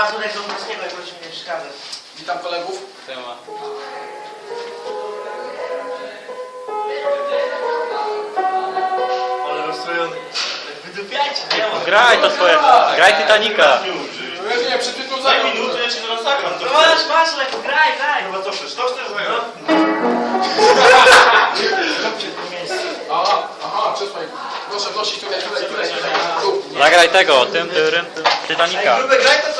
Mazurek Dąbrowskiego, jak mi nie przeszkadzać. Witam kolegów. Siema. Ale rozstrojony. Wydupiajcie, nie ma. Graj to swoje. Graj Titanica. Ja nie, przed chwilą Daj zagrał. minutę, ja cię zaraz zagram. No masz, masz, Leku, graj, graj. Chyba co chcesz? To chcesz zagrać? Aha, aha, przesłaj. Proszę wnosić tutaj, tutaj, tutaj, tutaj. Tu. Zagraj tego, tym, tym, Titanica. Grube, graj to co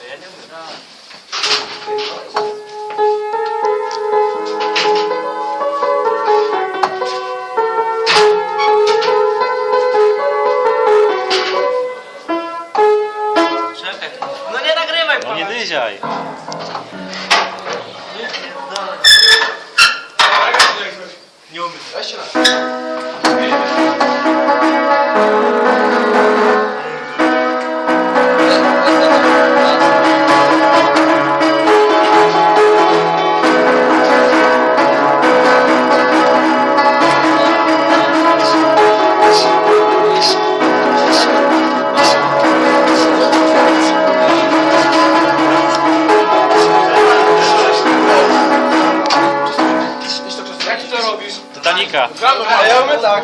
Titanica. Gramy, a ja mamy tak.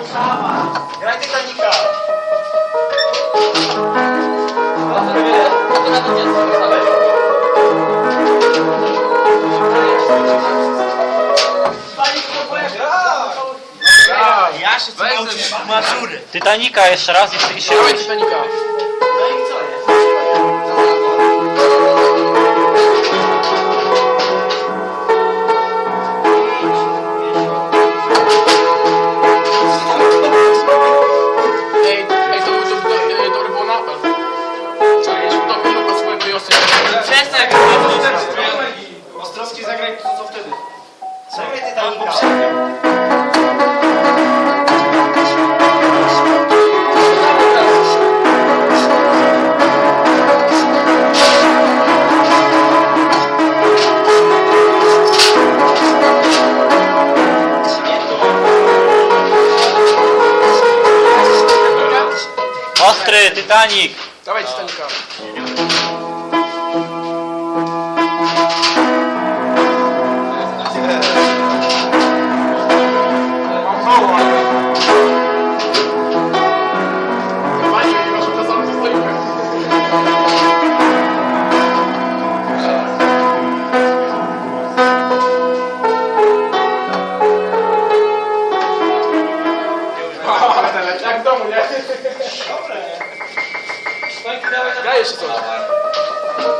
Graj Titanica. Ja się sobie. Mazury. Titanica jeszcze raz i, się Dawaj Titanica. No i co zagraj to co wtedy. Zagraj Titanica. Ostry, Titanic. Dawaj Titanica. Domu, nie? Graj jeszcze coś.